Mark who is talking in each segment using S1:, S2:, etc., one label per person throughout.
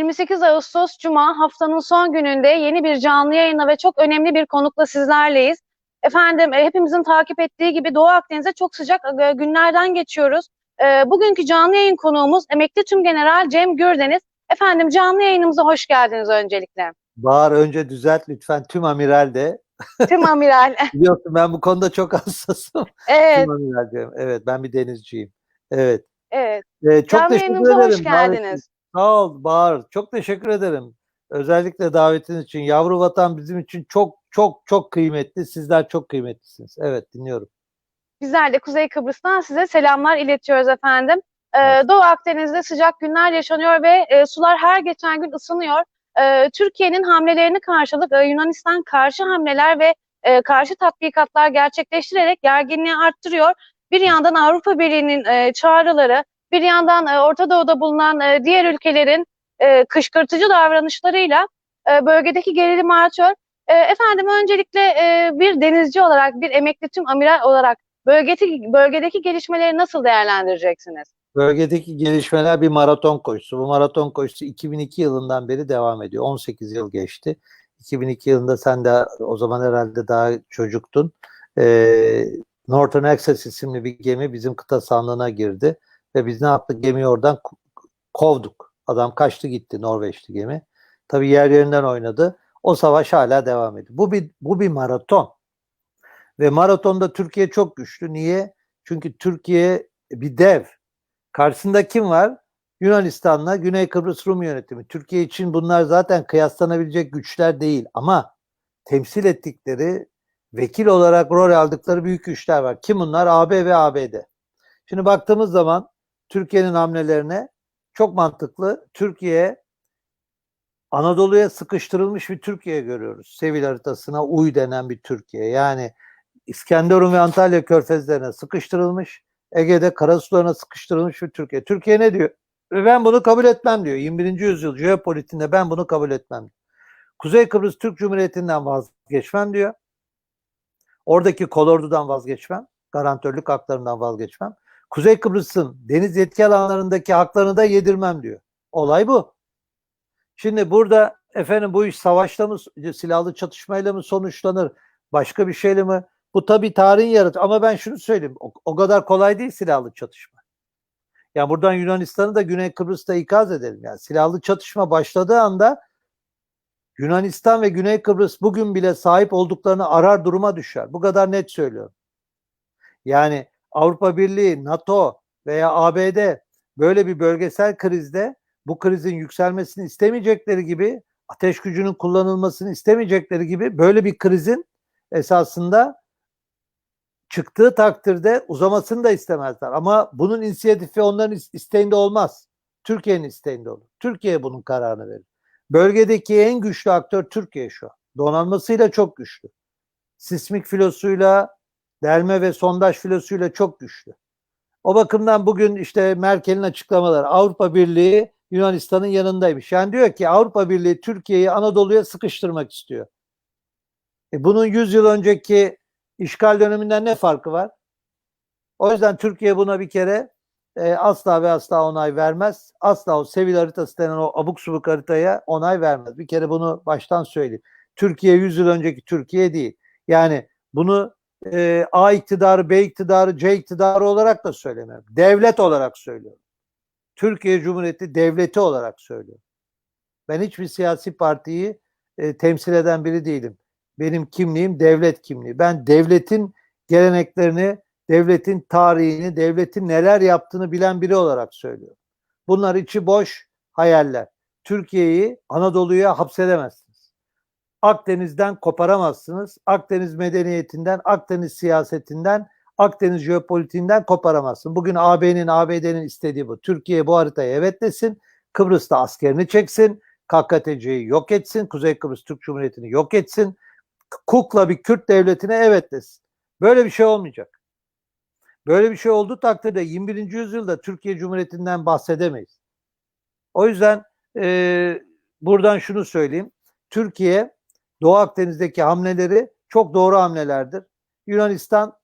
S1: 28 Ağustos Cuma haftanın son gününde yeni bir canlı yayınla ve çok önemli bir konukla sizlerleyiz. Efendim e, hepimizin takip ettiği gibi Doğu Akdeniz'e çok sıcak e, günlerden geçiyoruz. E, Bugünkü canlı yayın konuğumuz emekli Tümgeneral Cem Gürdeniz. Efendim canlı yayınımıza hoş geldiniz öncelikle.
S2: Bahar önce düzelt lütfen tüm amiral de.
S1: Tüm amiral.
S2: Biliyorsun ben bu konuda çok hassasım.
S1: Evet,
S2: Tüm amiral diyorum. Evet ben bir denizciyim. Evet.
S1: evet.
S2: Ee, çok
S1: Canlı
S2: teşekkür
S1: yayınımıza
S2: ederim.
S1: hoş geldiniz.
S2: Sağ ol Bahar. Çok teşekkür ederim. Özellikle davetiniz için. Yavru vatan bizim için çok çok çok kıymetli. Sizler çok kıymetlisiniz. Evet dinliyorum.
S1: Bizler de Kuzey Kıbrıs'tan size selamlar iletiyoruz efendim. Ee. Doğu Akdeniz'de sıcak günler yaşanıyor ve e, sular her geçen gün ısınıyor. Ee, Türkiye'nin hamlelerini karşılık e, Yunanistan karşı hamleler ve e, karşı tatbikatlar gerçekleştirerek gerginliği arttırıyor. Bir yandan Avrupa Birliği'nin e, çağrıları, bir yandan e, Orta Doğu'da bulunan e, diğer ülkelerin e, kışkırtıcı davranışlarıyla bölgedeki gerilim artıyor. Efendim öncelikle bir denizci olarak, bir emekli tüm amiral olarak Bölgedeki, bölgedeki gelişmeleri nasıl değerlendireceksiniz?
S2: Bölgedeki gelişmeler bir maraton koşusu. Bu maraton koşusu 2002 yılından beri devam ediyor. 18 yıl geçti. 2002 yılında sen de o zaman herhalde daha çocuktun. Ee, Northern Access isimli bir gemi bizim kıta sahanlığına girdi. Ve biz ne yaptık? Gemiyi oradan ko- kovduk. Adam kaçtı gitti Norveçli gemi. Tabii yer yerinden oynadı. O savaş hala devam ediyor. Bu bir, bu bir maraton. Ve maratonda Türkiye çok güçlü. Niye? Çünkü Türkiye bir dev. Karşısında kim var? Yunanistan'la Güney Kıbrıs Rum yönetimi. Türkiye için bunlar zaten kıyaslanabilecek güçler değil ama temsil ettikleri, vekil olarak rol aldıkları büyük güçler var. Kim bunlar? AB ve ABD. Şimdi baktığımız zaman Türkiye'nin hamlelerine çok mantıklı. Türkiye Anadolu'ya sıkıştırılmış bir Türkiye görüyoruz. Sevil haritasına uy denen bir Türkiye. Yani İskenderun ve Antalya körfezlerine sıkıştırılmış. Ege'de karasularına sıkıştırılmış bir Türkiye. Türkiye ne diyor? Ve ben bunu kabul etmem diyor. 21. yüzyıl jeopolitiğinde ben bunu kabul etmem. Kuzey Kıbrıs Türk Cumhuriyeti'nden vazgeçmem diyor. Oradaki kolordudan vazgeçmem. Garantörlük haklarından vazgeçmem. Kuzey Kıbrıs'ın deniz yetki alanlarındaki haklarını da yedirmem diyor. Olay bu. Şimdi burada efendim bu iş savaşla mı, silahlı çatışmayla mı sonuçlanır? Başka bir şeyle mi? Bu tabii tarihin yaratı. Ama ben şunu söyleyeyim. O, o kadar kolay değil silahlı çatışma. Yani buradan Yunanistan'ı da Güney Kıbrıs'ta ikaz edelim. Yani silahlı çatışma başladığı anda Yunanistan ve Güney Kıbrıs bugün bile sahip olduklarını arar duruma düşer. Bu kadar net söylüyorum. Yani Avrupa Birliği, NATO veya ABD böyle bir bölgesel krizde bu krizin yükselmesini istemeyecekleri gibi ateş gücünün kullanılmasını istemeyecekleri gibi böyle bir krizin esasında çıktığı takdirde uzamasını da istemezler. Ama bunun inisiyatifi onların is- isteğinde olmaz. Türkiye'nin isteğinde olur. Türkiye bunun kararını verir. Bölgedeki en güçlü aktör Türkiye şu an. Donanmasıyla çok güçlü. Sismik filosuyla, delme ve sondaj filosuyla çok güçlü. O bakımdan bugün işte Merkel'in açıklamaları Avrupa Birliği Yunanistan'ın yanındaymış. Yani diyor ki Avrupa Birliği Türkiye'yi Anadolu'ya sıkıştırmak istiyor. E bunun 100 yıl önceki işgal döneminden ne farkı var? O yüzden Türkiye buna bir kere e, asla ve asla onay vermez. Asla o Sevil haritası denen o abuk subuk haritaya onay vermez. Bir kere bunu baştan söyleyeyim. Türkiye 100 yıl önceki Türkiye değil. Yani bunu e, A iktidarı, B iktidarı, C iktidarı olarak da söylemiyorum. Devlet olarak söylüyorum. Türkiye Cumhuriyeti devleti olarak söylüyorum. Ben hiçbir siyasi partiyi e, temsil eden biri değilim. Benim kimliğim devlet kimliği. Ben devletin geleneklerini, devletin tarihini, devletin neler yaptığını bilen biri olarak söylüyorum. Bunlar içi boş hayaller. Türkiye'yi Anadolu'ya hapsedemezsiniz. Akdeniz'den koparamazsınız. Akdeniz medeniyetinden, Akdeniz siyasetinden, Akdeniz jeopolitiğinden koparamazsın. Bugün AB'nin, ABD'nin istediği bu. Türkiye bu haritayı evet desin. Kıbrıs'ta askerini çeksin. KKTC'yi yok etsin. Kuzey Kıbrıs Türk Cumhuriyeti'ni yok etsin. Kukla bir Kürt devletine evet desin. Böyle bir şey olmayacak. Böyle bir şey olduğu takdirde 21. yüzyılda Türkiye Cumhuriyeti'nden bahsedemeyiz. O yüzden e, buradan şunu söyleyeyim. Türkiye Doğu Akdeniz'deki hamleleri çok doğru hamlelerdir. Yunanistan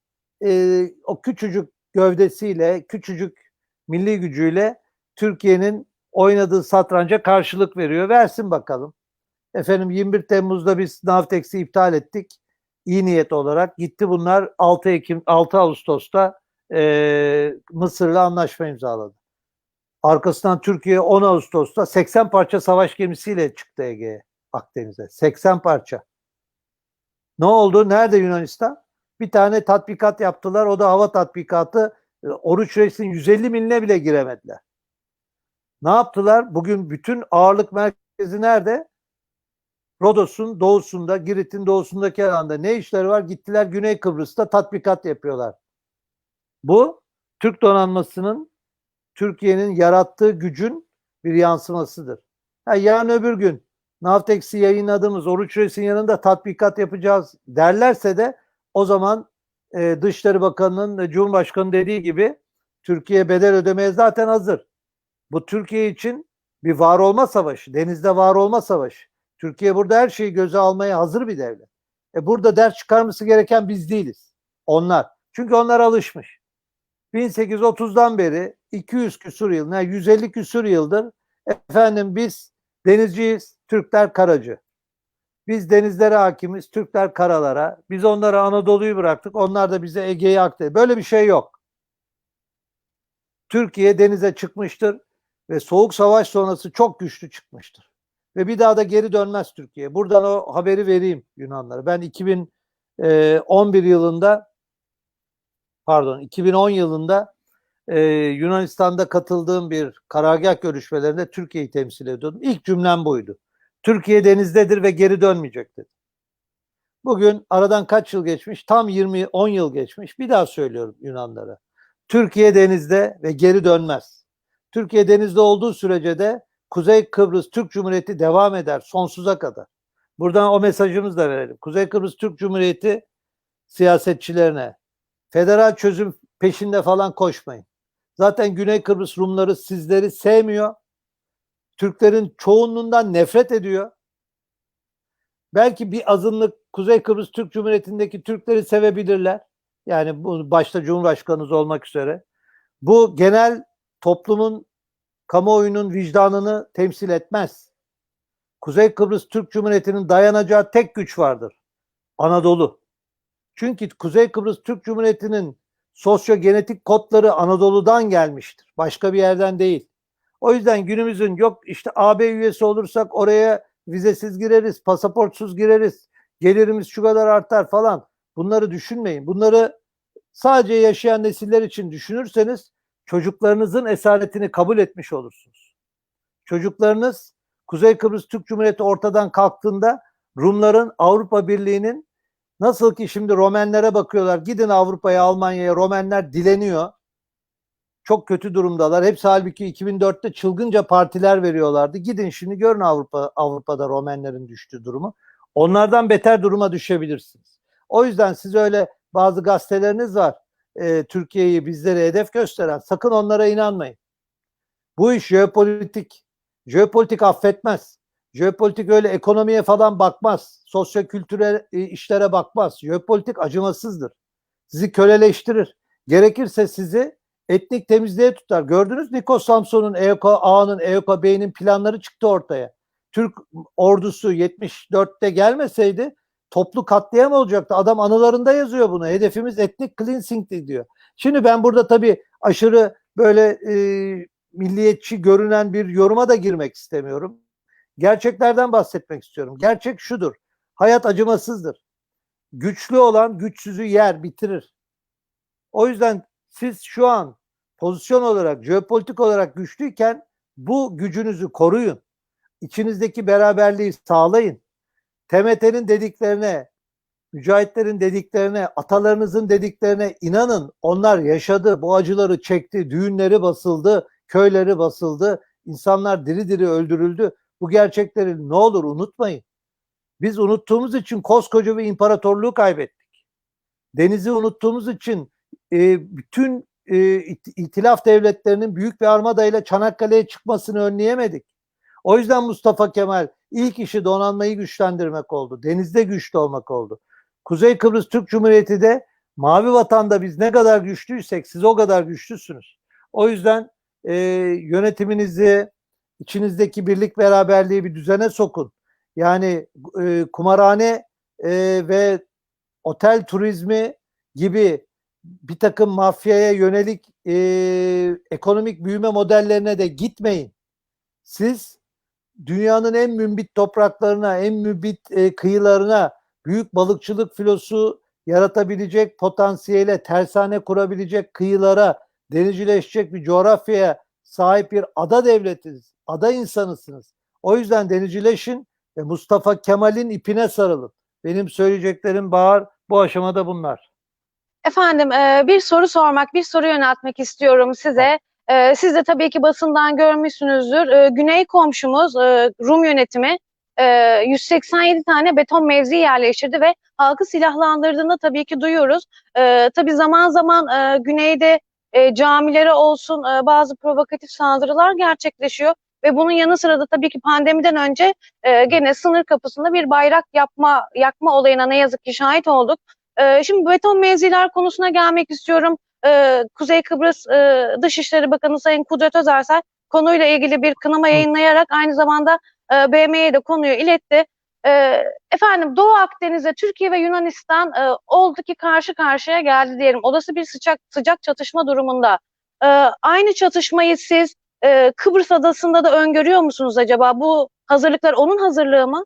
S2: e, o küçücük gövdesiyle, küçücük milli gücüyle Türkiye'nin oynadığı satranca karşılık veriyor. Versin bakalım. Efendim 21 Temmuz'da biz Navtex'i iptal ettik. İyi niyet olarak gitti bunlar 6 Ekim 6 Ağustos'ta e, Mısır'la anlaşma imzaladı. Arkasından Türkiye 10 Ağustos'ta 80 parça savaş gemisiyle çıktı Ege'ye, Akdeniz'e. 80 parça. Ne oldu? Nerede Yunanistan? Bir tane tatbikat yaptılar. O da hava tatbikatı. E, Oruç Reis'in 150 miline bile giremediler. Ne yaptılar? Bugün bütün ağırlık merkezi nerede? Rodos'un doğusunda, Girit'in doğusundaki alanda ne işleri var? Gittiler Güney Kıbrıs'ta tatbikat yapıyorlar. Bu Türk donanmasının Türkiye'nin yarattığı gücün bir yansımasıdır. Ha, yarın öbür gün Navtex'i yayınladığımız Oruç Reis'in yanında tatbikat yapacağız derlerse de o zaman e, Dışişleri Bakanı'nın Cumhurbaşkanı dediği gibi Türkiye bedel ödemeye zaten hazır. Bu Türkiye için bir var olma savaşı, denizde var olma savaşı. Türkiye burada her şeyi göze almaya hazır bir devlet. E burada ders çıkarması gereken biz değiliz. Onlar. Çünkü onlar alışmış. 1830'dan beri 200 küsur yıl, yani 150 küsur yıldır efendim biz denizciyiz, Türkler karacı. Biz denizlere hakimiz, Türkler karalara. Biz onlara Anadolu'yu bıraktık, onlar da bize Ege'yi aktardı. Böyle bir şey yok. Türkiye denize çıkmıştır ve Soğuk Savaş sonrası çok güçlü çıkmıştır. Ve bir daha da geri dönmez Türkiye. Buradan o haberi vereyim Yunanlara. Ben 2011 yılında pardon 2010 yılında e, Yunanistan'da katıldığım bir karargah görüşmelerinde Türkiye'yi temsil ediyordum. İlk cümlem buydu. Türkiye denizdedir ve geri dönmeyecek dedi. Bugün aradan kaç yıl geçmiş? Tam 20 10 yıl geçmiş. Bir daha söylüyorum Yunanlara. Türkiye denizde ve geri dönmez. Türkiye denizde olduğu sürece de Kuzey Kıbrıs Türk Cumhuriyeti devam eder sonsuza kadar. Buradan o mesajımızı da verelim. Kuzey Kıbrıs Türk Cumhuriyeti siyasetçilerine federal çözüm peşinde falan koşmayın. Zaten Güney Kıbrıs Rumları sizleri sevmiyor. Türklerin çoğunluğundan nefret ediyor. Belki bir azınlık Kuzey Kıbrıs Türk Cumhuriyeti'ndeki Türkleri sevebilirler. Yani bu başta Cumhurbaşkanınız olmak üzere. Bu genel toplumun kamuoyunun vicdanını temsil etmez. Kuzey Kıbrıs Türk Cumhuriyeti'nin dayanacağı tek güç vardır. Anadolu. Çünkü Kuzey Kıbrıs Türk Cumhuriyeti'nin sosyogenetik kodları Anadolu'dan gelmiştir. Başka bir yerden değil. O yüzden günümüzün yok işte AB üyesi olursak oraya vizesiz gireriz, pasaportsuz gireriz, gelirimiz şu kadar artar falan. Bunları düşünmeyin. Bunları sadece yaşayan nesiller için düşünürseniz çocuklarınızın esaretini kabul etmiş olursunuz. Çocuklarınız Kuzey Kıbrıs Türk Cumhuriyeti ortadan kalktığında Rumların Avrupa Birliği'nin nasıl ki şimdi Romenlere bakıyorlar. Gidin Avrupa'ya, Almanya'ya Romenler dileniyor. Çok kötü durumdalar. Hepsi halbuki 2004'te çılgınca partiler veriyorlardı. Gidin şimdi görün Avrupa Avrupa'da Romenlerin düştüğü durumu. Onlardan beter duruma düşebilirsiniz. O yüzden siz öyle bazı gazeteleriniz var e, Türkiye'yi bizlere hedef gösteren sakın onlara inanmayın. Bu iş jeopolitik. Jeopolitik affetmez. Jeopolitik öyle ekonomiye falan bakmaz. Sosyokültürel e, işlere bakmaz. Jeopolitik acımasızdır. Sizi köleleştirir. Gerekirse sizi etnik temizliğe tutar. Gördünüz Nikos Samson'un, EOK Ağa'nın, EOK Bey'in planları çıktı ortaya. Türk ordusu 74'te gelmeseydi toplu katliam olacaktı. Adam anılarında yazıyor bunu. Hedefimiz etnik cleansing'ti diyor. Şimdi ben burada tabii aşırı böyle e, milliyetçi görünen bir yoruma da girmek istemiyorum. Gerçeklerden bahsetmek istiyorum. Gerçek şudur. Hayat acımasızdır. Güçlü olan güçsüzü yer, bitirir. O yüzden siz şu an pozisyon olarak, jeopolitik olarak güçlüyken bu gücünüzü koruyun. İçinizdeki beraberliği sağlayın. TMT'nin dediklerine, mücahitlerin dediklerine, atalarınızın dediklerine inanın. Onlar yaşadı, bu acıları çekti, düğünleri basıldı, köyleri basıldı, insanlar diri diri öldürüldü. Bu gerçekleri ne olur unutmayın. Biz unuttuğumuz için koskoca bir imparatorluğu kaybettik. Denizi unuttuğumuz için e, bütün e, itilaf devletlerinin büyük bir armadayla Çanakkale'ye çıkmasını önleyemedik. O yüzden Mustafa Kemal ilk işi donanmayı güçlendirmek oldu. Denizde güçlü olmak oldu. Kuzey Kıbrıs Türk Cumhuriyeti de Mavi Vatan'da biz ne kadar güçlüysek siz o kadar güçlüsünüz. O yüzden e, yönetiminizi, İçinizdeki birlik beraberliği bir düzene sokun. Yani e, kumarhane e, ve otel turizmi gibi bir takım mafyaya yönelik e, ekonomik büyüme modellerine de gitmeyin. Siz dünyanın en mümbit topraklarına, en mümbit e, kıyılarına büyük balıkçılık filosu yaratabilecek potansiyele, tersane kurabilecek kıyılara, denizcileşecek bir coğrafyaya sahip bir ada devletiniz, ada insanısınız. O yüzden denizcileşin ve Mustafa Kemal'in ipine sarılın. Benim söyleyeceklerim Bahar bu aşamada bunlar.
S1: Efendim e, bir soru sormak, bir soru yöneltmek istiyorum size. E, siz de tabii ki basından görmüşsünüzdür. E, Güney komşumuz e, Rum yönetimi e, 187 tane beton mevzi yerleştirdi ve halkı silahlandırdığını tabii ki duyuyoruz. E, tabii zaman zaman e, güneyde e, camilere olsun e, bazı provokatif saldırılar gerçekleşiyor. Ve bunun yanı sıra da tabii ki pandemiden önce e, gene sınır kapısında bir bayrak yapma yakma olayına ne yazık ki şahit olduk. Ee, şimdi beton mevziler konusuna gelmek istiyorum. Ee, Kuzey Kıbrıs e, Dışişleri Bakanı Sayın Kudret Özersel konuyla ilgili bir kınama yayınlayarak aynı zamanda e, BM'ye de konuyu iletti. Ee, efendim Doğu Akdeniz'de Türkiye ve Yunanistan e, oldu ki karşı karşıya geldi diyelim. Olası bir sıcak sıcak çatışma durumunda. e, aynı çatışmayı siz e, Kıbrıs Adası'nda da öngörüyor musunuz acaba? Bu hazırlıklar onun hazırlığı mı?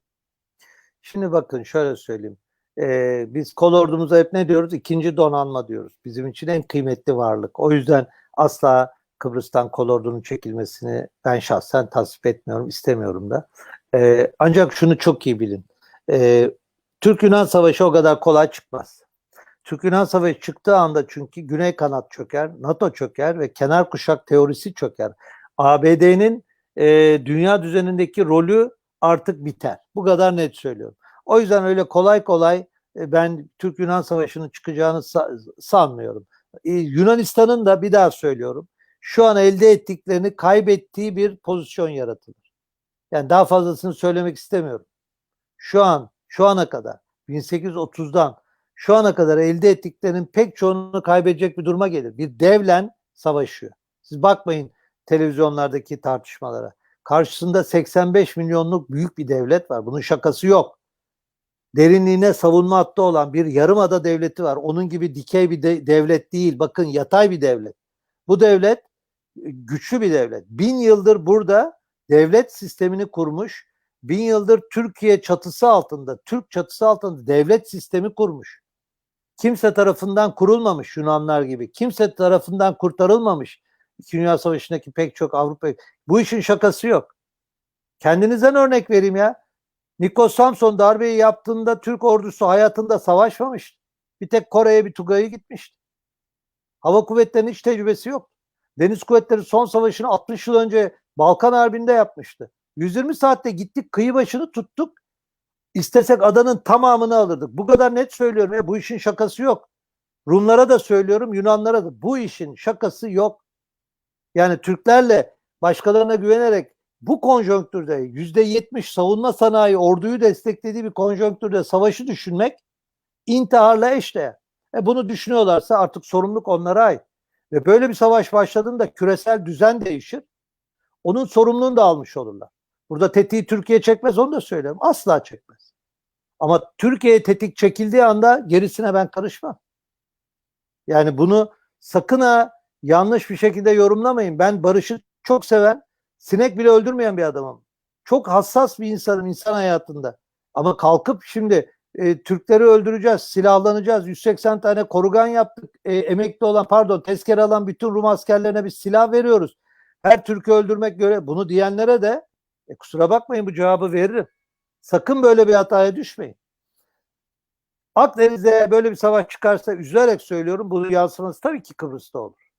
S2: Şimdi bakın şöyle söyleyeyim. Ee, biz kol ordumuza hep ne diyoruz? İkinci donanma diyoruz. Bizim için en kıymetli varlık. O yüzden asla Kıbrıs'tan kol ordunun çekilmesini ben şahsen tasvip etmiyorum, istemiyorum da. Ee, ancak şunu çok iyi bilin. Ee, Türk-Yunan Savaşı o kadar kolay çıkmaz. Türk-Yunan Savaşı çıktığı anda çünkü Güney kanat çöker, NATO çöker ve kenar kuşak teorisi çöker. ABD'nin e, dünya düzenindeki rolü artık biter. Bu kadar net söylüyorum. O yüzden öyle kolay kolay e, ben Türk-Yunan Savaşı'nın çıkacağını sa- sanmıyorum. E, Yunanistan'ın da bir daha söylüyorum. Şu an elde ettiklerini kaybettiği bir pozisyon yaratılır. Yani daha fazlasını söylemek istemiyorum. Şu an, şu ana kadar 1830'dan şu ana kadar elde ettiklerinin pek çoğunu kaybedecek bir duruma gelir. Bir devlen savaşıyor. Siz bakmayın televizyonlardaki tartışmalara. Karşısında 85 milyonluk büyük bir devlet var. Bunun şakası yok derinliğine savunma hattı olan bir yarımada devleti var. Onun gibi dikey bir de- devlet değil. Bakın yatay bir devlet. Bu devlet e, güçlü bir devlet. Bin yıldır burada devlet sistemini kurmuş. Bin yıldır Türkiye çatısı altında, Türk çatısı altında devlet sistemi kurmuş. Kimse tarafından kurulmamış Yunanlar gibi. Kimse tarafından kurtarılmamış. İkinci Dünya Savaşı'ndaki pek çok Avrupa. Bu işin şakası yok. Kendinizden örnek vereyim ya. Nikos Samson darbeyi yaptığında Türk ordusu hayatında savaşmamıştı. Bir tek Kore'ye bir Tugay'a gitmişti. Hava kuvvetlerinin hiç tecrübesi yok. Deniz kuvvetleri son savaşını 60 yıl önce Balkan Harbi'nde yapmıştı. 120 saatte gittik kıyı başını tuttuk. İstesek adanın tamamını alırdık. Bu kadar net söylüyorum ya bu işin şakası yok. Rumlara da söylüyorum Yunanlara da bu işin şakası yok. Yani Türklerle başkalarına güvenerek bu konjonktürde yüzde yetmiş savunma sanayi orduyu desteklediği bir konjonktürde savaşı düşünmek intiharla eşdeğer. E bunu düşünüyorlarsa artık sorumluluk onlara ait. Ve böyle bir savaş başladığında küresel düzen değişir. Onun sorumluluğunu da almış olurlar. Burada tetiği Türkiye çekmez onu da söylüyorum. Asla çekmez. Ama Türkiye tetik çekildiği anda gerisine ben karışmam. Yani bunu sakın ha yanlış bir şekilde yorumlamayın. Ben barışı çok seven, sinek bile öldürmeyen bir adamım. Çok hassas bir insanım insan hayatında. Ama kalkıp şimdi e, Türkleri öldüreceğiz, silahlanacağız. 180 tane korugan yaptık. E, emekli olan pardon tezkere alan bütün Rum askerlerine bir silah veriyoruz. Her Türk'ü öldürmek göre bunu diyenlere de e, kusura bakmayın bu cevabı veririm. Sakın böyle bir hataya düşmeyin. Akdeniz'de böyle bir savaş çıkarsa üzülerek söylüyorum bunun yansıması tabii ki Kıbrıs'ta olur.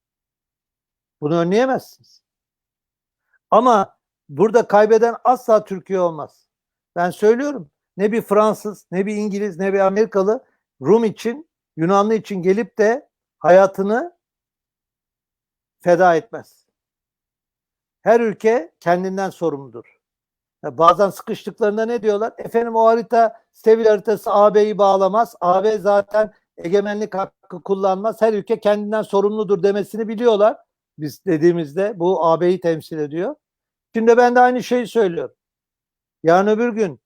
S2: Bunu önleyemezsiniz. Ama burada kaybeden asla Türkiye olmaz. Ben söylüyorum ne bir Fransız, ne bir İngiliz, ne bir Amerikalı Rum için, Yunanlı için gelip de hayatını feda etmez. Her ülke kendinden sorumludur. Ya bazen sıkıştıklarında ne diyorlar? Efendim o harita, Sevil haritası AB'yi bağlamaz. AB zaten egemenlik hakkı kullanmaz. Her ülke kendinden sorumludur demesini biliyorlar. Biz dediğimizde bu AB'yi temsil ediyor. Şimdi ben de aynı şeyi söylüyorum. Yarın öbür gün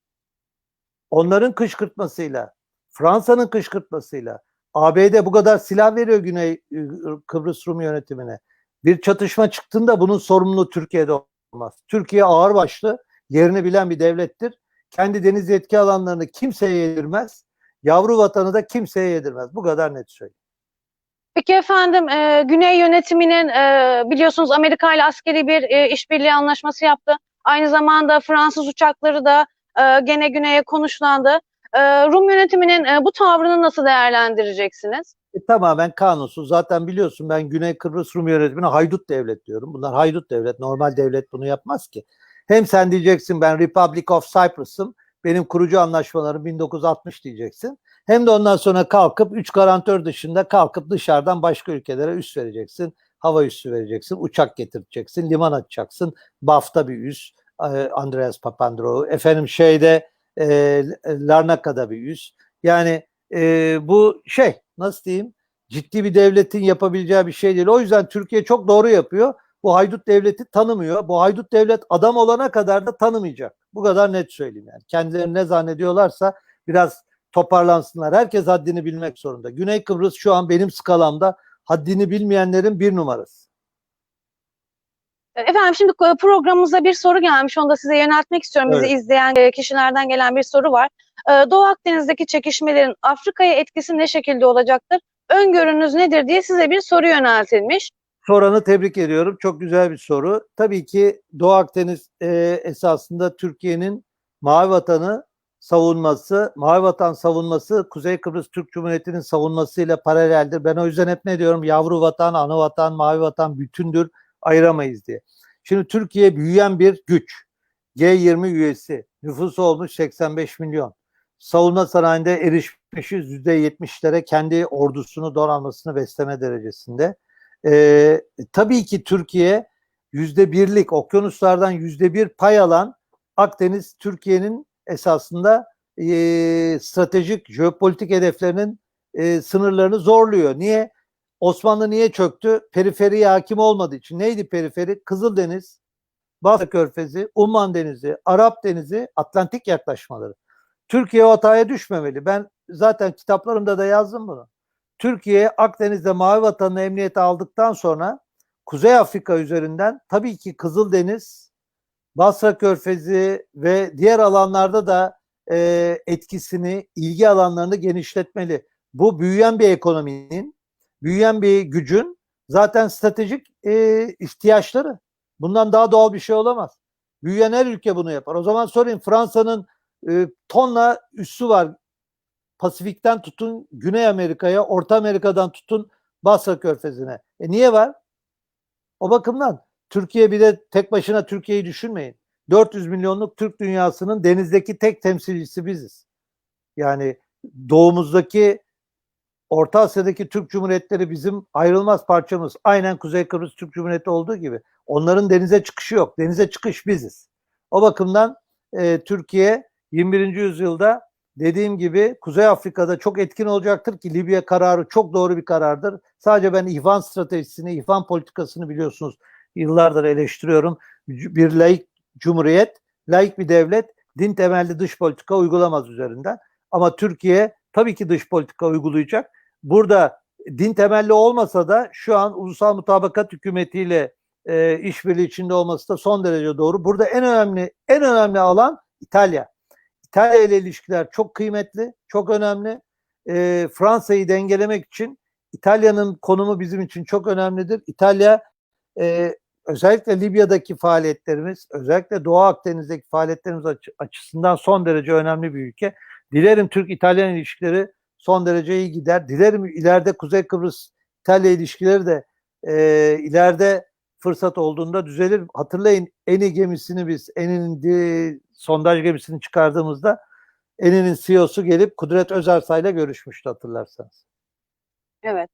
S2: onların kışkırtmasıyla, Fransa'nın kışkırtmasıyla, ABD bu kadar silah veriyor Güney ıı, Kıbrıs Rum yönetimine. Bir çatışma çıktığında bunun sorumluluğu Türkiye'de olmaz. Türkiye ağırbaşlı, yerini bilen bir devlettir. Kendi deniz yetki alanlarını kimseye yedirmez. Yavru vatanı da kimseye yedirmez. Bu kadar net söyleyeyim.
S1: Peki efendim e, Güney yönetiminin e, biliyorsunuz Amerika ile askeri bir e, işbirliği anlaşması yaptı. Aynı zamanda Fransız uçakları da e, gene güneye konuşlandı. E, Rum yönetiminin e, bu tavrını nasıl değerlendireceksiniz?
S2: E, tamamen kanunsuz. Zaten biliyorsun ben Güney Kıbrıs Rum yönetimine haydut devlet diyorum. Bunlar haydut devlet. Normal devlet bunu yapmaz ki. Hem sen diyeceksin ben Republic of Cyprus'ım. Benim kurucu anlaşmalarım 1960 diyeceksin. Hem de ondan sonra kalkıp 3 garantör dışında kalkıp dışarıdan başka ülkelere üs vereceksin. Hava üssü vereceksin. Uçak getireceksin. Liman açacaksın. BAF'ta bir üs. e, Andreas Papandreou. Efendim şeyde e, Larnaka'da bir üs. Yani e, bu şey nasıl diyeyim ciddi bir devletin yapabileceği bir şey değil. O yüzden Türkiye çok doğru yapıyor. Bu haydut devleti tanımıyor. Bu haydut devlet adam olana kadar da tanımayacak. Bu kadar net söyleyeyim yani. Kendileri ne zannediyorlarsa biraz toparlansınlar. Herkes haddini bilmek zorunda. Güney Kıbrıs şu an benim skalamda haddini bilmeyenlerin bir numarası.
S1: Efendim şimdi programımıza bir soru gelmiş. Onu da size yöneltmek istiyorum. Bizi
S2: Evet.
S1: izleyen e, kişilerden gelen bir soru var. E, Doğu Akdeniz'deki çekişmelerin Afrika'ya etkisi ne şekilde olacaktır? Öngörünüz nedir diye size bir soru yöneltilmiş.
S2: Soranı tebrik ediyorum. Çok güzel bir soru. Tabii ki Doğu Akdeniz e, esasında Türkiye'nin Mavi Vatan'ı savunması, Mavi Vatan savunması Kuzey Kıbrıs Türk Cumhuriyeti'nin savunmasıyla paraleldir. Ben o yüzden hep ne diyorum? Yavru vatan, ana vatan, mavi vatan bütündür. Ayıramayız diye. Şimdi Türkiye büyüyen bir güç. G20 üyesi. Nüfusu olmuş 85 milyon. Savunma sanayinde erişmişiz %70'lere kendi ordusunu, donanmasını besleme derecesinde. Ee, tabii ki Türkiye yüzde birlik okyanuslardan yüzde bir pay alan Akdeniz Türkiye'nin esasında e, stratejik jeopolitik hedeflerinin e, sınırlarını zorluyor. Niye? Osmanlı niye çöktü? Periferiye hakim olmadığı için. Neydi periferi? Kızıldeniz, Basra Körfezi, Umman Denizi, Arap Denizi, Atlantik yaklaşmaları. Türkiye o hataya düşmemeli. Ben zaten kitaplarımda da yazdım bunu. Türkiye Akdeniz'de Mavi Vatan'ın emniyeti aldıktan sonra Kuzey Afrika üzerinden tabii ki Kızıldeniz, Basra Körfezi ve diğer alanlarda da e, etkisini, ilgi alanlarını genişletmeli. Bu büyüyen bir ekonominin, büyüyen bir gücün zaten stratejik e, ihtiyaçları. Bundan daha doğal bir şey olamaz. Büyüyen her ülke bunu yapar. O zaman sorayım Fransa'nın e, tonla üssü var Pasifik'ten tutun Güney Amerika'ya, Orta Amerika'dan tutun Basra Körfezi'ne. E niye var? O bakımdan Türkiye bir de tek başına Türkiye'yi düşünmeyin. 400 milyonluk Türk dünyasının denizdeki tek temsilcisi biziz. Yani doğumuzdaki Orta Asya'daki Türk Cumhuriyetleri bizim ayrılmaz parçamız. Aynen Kuzey Kıbrıs Türk Cumhuriyeti olduğu gibi. Onların denize çıkışı yok. Denize çıkış biziz. O bakımdan e, Türkiye 21. yüzyılda dediğim gibi Kuzey Afrika'da çok etkin olacaktır ki Libya kararı çok doğru bir karardır. Sadece ben ihvan stratejisini, ihvan politikasını biliyorsunuz yıllardır eleştiriyorum. Bir laik cumhuriyet, laik bir devlet din temelli dış politika uygulamaz üzerinden. Ama Türkiye tabii ki dış politika uygulayacak. Burada din temelli olmasa da şu an ulusal mutabakat hükümetiyle e, işbirliği içinde olması da son derece doğru. Burada en önemli en önemli alan İtalya. İtalya ile ilişkiler çok kıymetli, çok önemli. E, Fransa'yı dengelemek için İtalya'nın konumu bizim için çok önemlidir. İtalya e, özellikle Libya'daki faaliyetlerimiz, özellikle Doğu Akdeniz'deki faaliyetlerimiz açı, açısından son derece önemli bir ülke. Dilerim Türk-İtalyan ilişkileri son derece iyi gider. Dilerim ileride Kuzey Kıbrıs İtalya ilişkileri de e, ileride fırsat olduğunda düzelir. Hatırlayın Eni gemisini biz Eni'nin sondaj gemisini çıkardığımızda Eni'nin CEO'su gelip Kudret Özarsay ile görüşmüştü hatırlarsanız.
S1: Evet.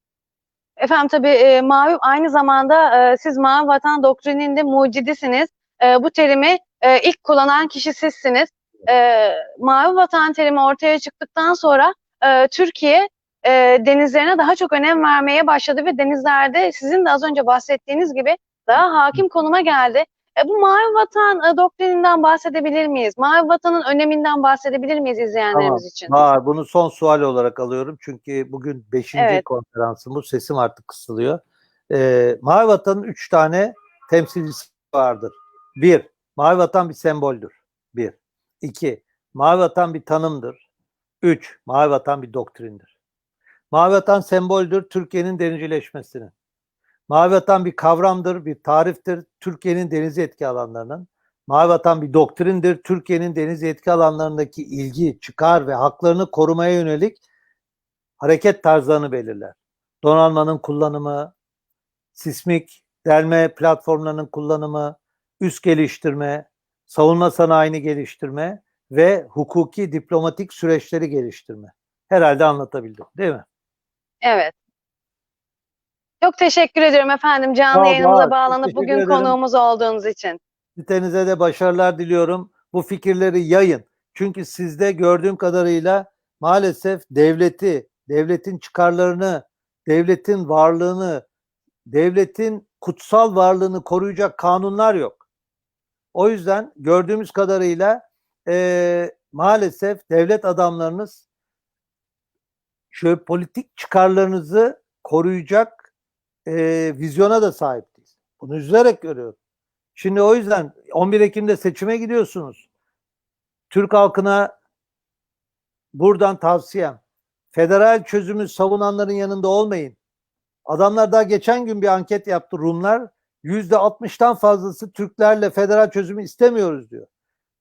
S1: Efendim tabii e, Mavi aynı zamanda e, siz Mavi Vatan doktrininde mucidisiniz. E, bu terimi e, ilk kullanan kişi sizsiniz. E, Mavi Vatan terimi ortaya çıktıktan sonra e, Türkiye e, denizlerine daha çok önem vermeye başladı ve denizlerde sizin de az önce bahsettiğiniz gibi daha hakim konuma geldi. E, bu Mavi Vatan e, doktrininden bahsedebilir miyiz? Mavi Vatan'ın öneminden bahsedebilir miyiz izleyenlerimiz için?
S2: Var. Bunu son sual olarak alıyorum. Çünkü bugün 5.
S1: Evet.
S2: konferansım. Bu sesim artık kısılıyor. Ee, Mavi Vatan'ın 3 tane temsilcisi vardır. Bir, Mavi Vatan bir semboldür. Bir. İki, Mavi Vatan bir tanımdır. Üç, Mavi Vatan bir doktrindir. Mavi Vatan semboldür Türkiye'nin denizcileşmesinin. Mavi Vatan bir kavramdır, bir tariftir Türkiye'nin deniz etki alanlarının. Mavi Vatan bir doktrindir. Türkiye'nin deniz etki alanlarındaki ilgi, çıkar ve haklarını korumaya yönelik hareket tarzlarını belirler. Donanmanın kullanımı, sismik delme platformlarının kullanımı, üst geliştirme, savunma sanayini geliştirme ve hukuki diplomatik süreçleri geliştirme. Herhalde anlatabildim, değil mi?
S1: Evet. Çok teşekkür ediyorum efendim canlı
S2: ol,
S1: yayınımıza.
S2: Çok
S1: bağlanıp bugün
S2: ederim.
S1: konuğumuz olduğunuz için.
S2: Sitenize de başarılar diliyorum. Bu fikirleri yayın. Çünkü sizde gördüğüm kadarıyla maalesef devleti, devletin çıkarlarını, devletin varlığını, devletin kutsal varlığını koruyacak kanunlar yok. O yüzden gördüğümüz kadarıyla eee, maalesef devlet adamlarınız şöyle politik çıkarlarınızı koruyacak eee, vizyona da sahip değil. Bunu üzülerek görüyorum. Şimdi o yüzden 11 Ekim'de seçime gidiyorsunuz. Türk halkına buradan tavsiyem federal çözümü savunanların yanında olmayın. Adamlar daha geçen gün bir anket yaptı Rumlar. Yüzde 60'tan fazlası Türklerle federal çözümü istemiyoruz diyor.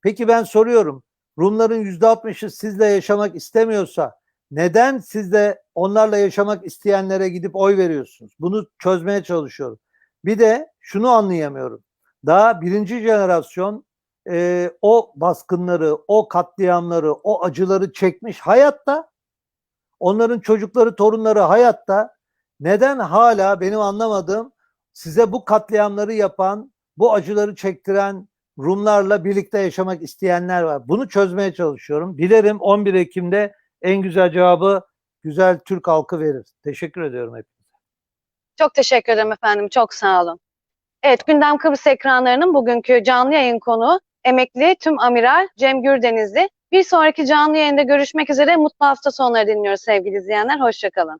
S2: Peki ben soruyorum. Rumların yüzde 60'ı sizle yaşamak istemiyorsa neden siz de onlarla yaşamak isteyenlere gidip oy veriyorsunuz? Bunu çözmeye çalışıyorum. Bir de şunu anlayamıyorum. Daha birinci jenerasyon e, o baskınları, o katliamları, o acıları çekmiş hayatta. Onların çocukları, torunları hayatta. Neden hala benim anlamadığım size bu katliamları yapan, bu acıları çektiren Rumlarla birlikte yaşamak isteyenler var. Bunu çözmeye çalışıyorum. Dilerim 11 Ekim'de en güzel cevabı güzel Türk halkı verir. Teşekkür ediyorum hep.
S1: Çok teşekkür ederim efendim. Çok sağ olun. Evet, Gündem Kıbrıs ekranlarının bugünkü canlı yayın konuğu emekli tüm amiral Cem Gürdenizli. Bir sonraki canlı yayında görüşmek üzere. Mutlu hafta sonları dinliyoruz sevgili izleyenler. Hoşçakalın.